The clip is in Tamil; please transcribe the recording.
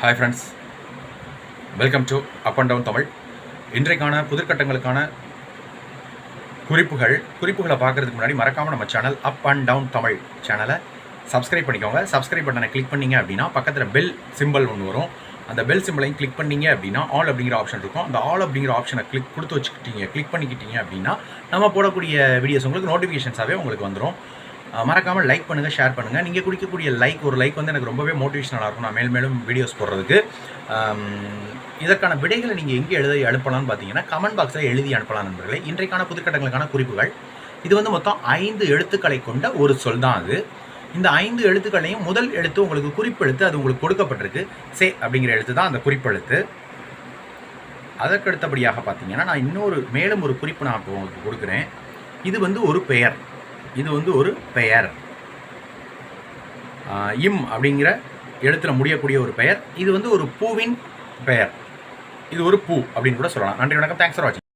Hi friends welcome to up and down Tamil இன்றைக்கான புதிர்கட்டங்களுக்கான குறிப்புகள் குறிப்புகளை பார்க்கறதுக்கு முன்னாடி மறக்காமல் நம்ம channel up and down Tamil சேனலை சப்ஸ்கிரைப் பண்ணிக்கோங்க. சப்ஸ்கிரைப் பட்டனை கிளிக் பண்ணீங்க அப்படின்னா பக்கத்தில் பெல் சிம்பிள் ஒன்று வரும். அந்த பெல் சிம்பிளையும் கிளிக் பண்ணீங்க அப்படின்னா ஆல் அப்படிங்கிற ஆப்ஷன் இருக்கும். அந்த ஆல் அப்படிங்கிற ஆப்ஷனை கிளிக் கொடுத்து வச்சுக்கிட்டீங்க கிளிக் பண்ணிக்கிட்டீங்க அப்படின்னா நம்ம போடக்கூடிய வீடியோஸ் உங்களுக்கு நோட்டிஃபிகேஷன்ஸாகவே உங்களுக்கு வந்துடும் மறக்காமல் லைக் பண்ணுங்கள் ஷேர் பண்ணுங்கள் நீங்கள் குடிக்கக்கூடிய லைக் ஒரு லைக் வந்து எனக்கு ரொம்பவே மோட்டிவேஷனலாக இருக்கும். நான் மேல் மேலும் வீடியோஸ் போடுறதுக்கு. இதற்கான விடைகளை நீங்கள் எங்கே எழுதி அனுப்பலாம்னு பார்த்தீங்கன்னா கமெண்ட் பாக்ஸில் எழுதி அனுப்பலாம் நண்பர்களே. இன்றைக்கான புதுக்கட்டங்களுக்கான குறிப்புகள். இது வந்து மொத்தம் ஐந்து எழுத்துக்களை கொண்ட ஒரு சொல் தான் அது. இந்த ஐந்து எழுத்துக்களையும் முதல் எழுத்து உங்களுக்கு குறிப்பெழுத்து அது உங்களுக்கு கொடுக்கப்பட்டிருக்கு. சே அப்படிங்கிற எழுத்து தான் அந்த குறிப்பெழுத்து. அதற்கு அடுத்தபடியாக பார்த்தீங்கன்னா நான் இன்னொரு மேலும் ஒரு குறிப்பு நான் உங்களுக்கு கொடுக்குறேன். இது வந்து ஒரு பெயர். இது வந்து ஒரு பெயர். இம் அப்படிங்கிற எழுத்துல முடியக்கூடிய ஒரு பெயர். இது வந்து ஒரு பூவின் பெயர். இது ஒரு பூ அப்படின்னு கூட சொல்லலாம். நன்றி வணக்கம். தேங்க்ஸ் ஃபார் வாட்சிங்